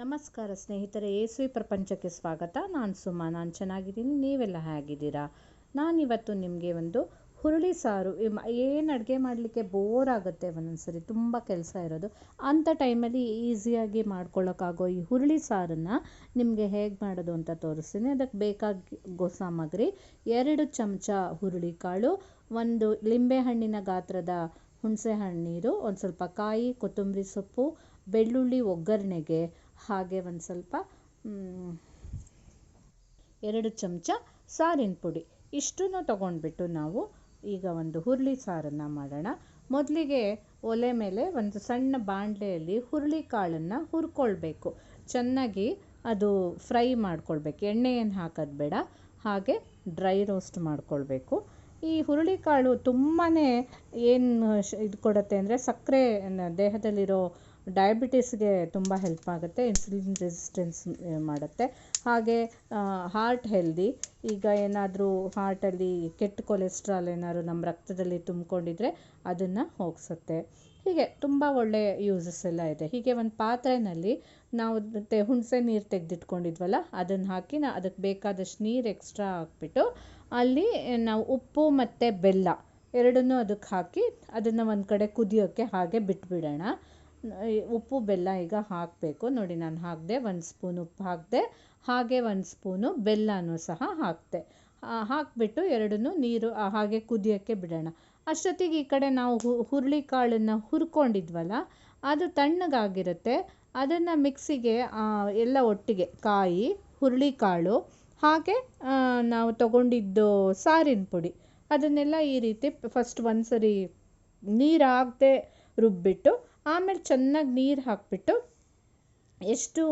ನಮಸ್ಕಾರ ಸ್ನೇಹಿತರೆ ಏಸುವಿ ಪ್ರಪಂಚಕ್ಕೆ ಸ್ವಾಗತ. ನಾನು ಸುಮಾ, ನಾನು ಚೆನ್ನಾಗಿದ್ದೀನಿ, ನೀವೆಲ್ಲ ಹೇಗಿದ್ದೀರಾ? ನಾನಿವತ್ತು ನಿಮಗೆ ಒಂದು ಹುರುಳಿ ಸಾರು ಏನು ಅಡುಗೆ ಮಾಡಲಿಕ್ಕೆ ಬೋರ್ ಆಗುತ್ತೆ ಒಂದೊಂದ್ಸರಿ, ತುಂಬ ಕೆಲಸ ಇರೋದು. ಅಂಥ ಟೈಮಲ್ಲಿ ಈಸಿಯಾಗಿ ಮಾಡ್ಕೊಳ್ಳೋಕ್ಕಾಗೋ ಈ ಹುರುಳಿ ಸಾರನ್ನು ನಿಮಗೆ ಹೇಗೆ ಮಾಡೋದು ಅಂತ ತೋರಿಸ್ತೀನಿ. ಅದಕ್ಕೆ ಬೇಕಾಗೋ ಸಾಮಗ್ರಿ, ಎರಡು ಚಮಚ ಹುರುಳಿ ಕಾಳು, ಒಂದು ಲಿಂಬೆಹಣ್ಣಿನ ಗಾತ್ರದ ಹುಣಸೆ ಹಣ್ಣೀರು ಒಂದು ಸ್ವಲ್ಪ ಕಾಯಿ, ಕೊತ್ತಂಬರಿ ಸೊಪ್ಪು, ಬೆಳ್ಳುಳ್ಳಿ ಒಗ್ಗರಣೆಗೆ ಹಾಗೆ ಒಂದು ಸ್ವಲ್ಪ ಎರಡು ಚಮಚ ಸಾರಿನ ಪುಡಿ. ಇಷ್ಟನ್ನು ತಗೊಂಡ್ಬಿಟ್ಟು ನಾವು ಈಗ ಒಂದು ಹುರುಳಿ ಸಾರನ್ನು ಮಾಡೋಣ. ಮೊದಲಿಗೆ ಒಲೆ ಮೇಲೆ ಒಂದು ಸಣ್ಣ ಬಾಣಲೆಯಲ್ಲಿ ಹುರುಳಿ ಕಾಳನ್ನು ಹುರ್ಕೊಳ್ಬೇಕು. ಚೆನ್ನಾಗಿ ಅದು ಫ್ರೈ ಮಾಡ್ಕೊಳ್ಬೇಕು. ಎಣ್ಣೆಯನ್ನು ಹಾಕೋದು ಬೇಡ. ಹಾಗೆ ಡ್ರೈ ರೋಸ್ಟ್ ಮಾಡ್ಕೊಳ್ಬೇಕು. ಈ ಹುರುಳಿಕಾಳು ತುಂಬಾ ಏನು ಇದು ಕೊಡುತ್ತೆ ಅಂದರೆ ಸಕ್ಕರೆ ದೇಹದಲ್ಲಿರೋ ಡಯಾಬಿಟೀಸ್ಗೆ ತುಂಬ ಹೆಲ್ಪ್ ಆಗುತ್ತೆ ಇನ್ಸುಲಿನ್ ರೆಸಿಸ್ಟೆನ್ಸ್ ಮಾಡುತ್ತೆ. ಹಾಗೆ ಹಾರ್ಟ್ ಹೆಲ್ದಿ ಈಗ ಏನಾದರೂ ಹಾರ್ಟಲ್ಲಿ ಕೆಟ್ಟ ಕೊಲೆಸ್ಟ್ರಾಲ್ ಏನಾದ್ರು ನಮ್ಮ ರಕ್ತದಲ್ಲಿ ತುಂಬಿಕೊಂಡಿದ್ರೆ ಅದನ್ನು ಹೋಗಿಸುತ್ತೆ. ಹೀಗೆ ತುಂಬ ಒಳ್ಳೆಯ ಯೂಸಸ್ ಎಲ್ಲ ಇದೆ. ಹೀಗೆ ಒಂದು ಪಾತ್ರೆಯಲ್ಲಿ ನಾವು ಮತ್ತೆ ಹುಣಸೆ ನೀರು ತೆಗೆದಿಟ್ಕೊಂಡಿದ್ವಲ್ಲ, ಅದನ್ನು ಹಾಕಿ ನಾ ಅದಕ್ಕೆ ಬೇಕಾದಷ್ಟು ನೀರು ಎಕ್ಸ್ಟ್ರಾ ಹಾಕ್ಬಿಟ್ಟು ಅಲ್ಲಿ ನಾವು ಉಪ್ಪು ಮತ್ತು ಬೆಲ್ಲ ಎರಡನ್ನೂ ಅದಕ್ಕೆ ಹಾಕಿ ಅದನ್ನು ಒಂದು ಕಡೆ ಕುದಿಯೋಕ್ಕೆ ಹಾಗೆ ಬಿಟ್ಬಿಡೋಣ. ಉಪ್ಪು, ಬೆಲ್ಲ ಈಗ ಹಾಕಬೇಕು. ನೋಡಿ, ನಾನು ಹಾಕಿದೆ, ಒಂದು ಸ್ಪೂನ್ ಉಪ್ಪು ಹಾಕಿದೆ. ಹಾಗೆ ಒಂದು ಸ್ಪೂನು ಬೆಲ್ಲನೂ ಸಹ ಹಾಕಿದೆ. ಹಾಕಿಬಿಟ್ಟು ಎರಡನ್ನೂ ನೀರು ಹಾಗೆ ಕುದಿಯೋಕ್ಕೆ ಬಿಡೋಣ. ಅಷ್ಟೊತ್ತಿಗೆ ಈ ಕಡೆ ನಾವು ಹುರುಳಿ ಹುರುಳಿಕಾಳನ್ನು ಹುರ್ಕೊಂಡಿದ್ವಲ್ಲ, ಅದು ತಣ್ಣಗಾಗಿರುತ್ತೆ. ಅದನ್ನು ಮಿಕ್ಸಿಗೆ ಎಲ್ಲ ಒಟ್ಟಿಗೆ ಕಾಯಿ ಹುರುಳಿಕಾಳು ಹಾಗೆ ನಾವು ತಗೊಂಡಿದ್ದು ಸಾರಿನ ಪುಡಿ. ಅದನ್ನೆಲ್ಲ ಈ ರೀತಿ ಫಸ್ಟ್ ಒಂದು ಸರಿ ನೀರು ರುಬ್ಬಿಟ್ಟು ಆಮೇಲೆ ಚೆನ್ನಾಗಿ ನೀರು ಹಾಕಿಬಿಟ್ಟು ಎಷ್ಟು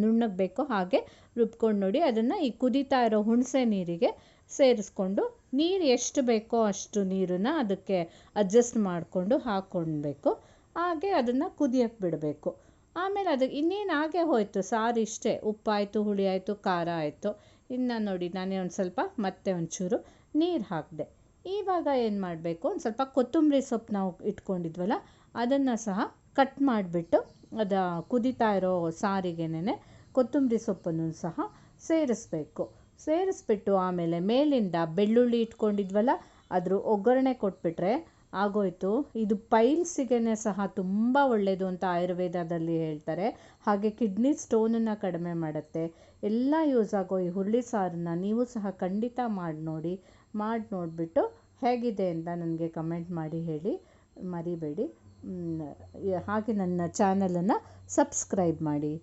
ನುಣ್ಣಗೆ ಬೇಕೋ ಹಾಗೆ ರುಬ್ಕೊಂಡು ನೋಡಿ, ಅದನ್ನು ಈ ಕುದೀತಾ ಇರೋ ಹುಣಸೆ ನೀರಿಗೆ ಸೇರಿಸ್ಕೊಂಡು ನೀರು ಎಷ್ಟು ಬೇಕೋ ಅಷ್ಟು ನೀರನ್ನು ಅದಕ್ಕೆ ಅಡ್ಜಸ್ಟ್ ಮಾಡಿಕೊಂಡು ಹಾಕ್ಕೊಳ್ಬೇಕು ಹಾಗೆ ಅದನ್ನು ಕುದಿಯೋಕ್ಕೆ ಬಿಡಬೇಕು. ಆಮೇಲೆ ಅದಕ್ಕೆ ಇನ್ನೇನು ಹಾಗೆ ಹೋಯಿತು, ಸಾರು ಇಷ್ಟೇ. ಉಪ್ಪಾಯಿತು ಹುಳಿ ಆಯಿತು ಖಾರ ಆಯಿತು. ಇನ್ನು ನೋಡಿ, ನಾನೇ ಒಂದು ಸ್ವಲ್ಪ ಮತ್ತೆ ಒಂಚೂರು ನೀರು ಹಾಕಿದೆ. ಇವಾಗ ಏನು ಮಾಡಬೇಕು, ಒಂದು ಸ್ವಲ್ಪ ಕೊತ್ತಂಬರಿ ಸೊಪ್ಪು ನಾವು ಇಟ್ಕೊಂಡಿದ್ವಲ್ಲ ಅದನ್ನು ಸಹ ಕಟ್ ಮಾಡಿಬಿಟ್ಟು ಅದು ಕುದಿತಾ ಇರೋ ಸಾರಿಗೆನೇ ಕೊತ್ತಂಬರಿ ಸೊಪ್ಪನ್ನು ಸಹ ಸೇರಿಸ್ಬೇಕು. ಸೇರಿಸ್ಬಿಟ್ಟು ಆಮೇಲೆ ಮೇಲಿಂದ ಬೆಳ್ಳುಳ್ಳಿ ಇಟ್ಕೊಂಡಿದ್ವಲ್ಲ, ಅದ್ರ ಒಗ್ಗರಣೆ ಕೊಟ್ಬಿಟ್ರೆ ಆಗೋಯಿತು. ಇದು ಪೈಲ್ಸಿಗೆ ಸಹ ತುಂಬ ಒಳ್ಳೆಯದು ಅಂತ ಆಯುರ್ವೇದದಲ್ಲಿ ಹೇಳ್ತಾರೆ. ಹಾಗೆ ಕಿಡ್ನಿ ಸ್ಟೋನನ್ನು ಕಡಿಮೆ ಮಾಡುತ್ತೆ. ಎಲ್ಲ ಯೂಸ್ ಆಗೋ ಈ ಹುರುಳಿ ಸಾರನ್ನ ನೀವು ಸಹ ಖಂಡಿತ ಮಾಡಿ ನೋಡಿ, ಮಾಡಿ ನೋಡಿಬಿಟ್ಟು ಹೇಗಿದೆ ಅಂತ ನನಗೆ ಕಮೆಂಟ್ ಮಾಡಿ ಹೇಳಿ, ಮರಿಬೇಡಿ. ಹಾಗೆ ನನ್ನ ಚಾನಲನ್ನು ಸಬ್ಸ್ಕ್ರೈಬ್ ಮಾಡಿ.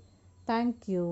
Thank you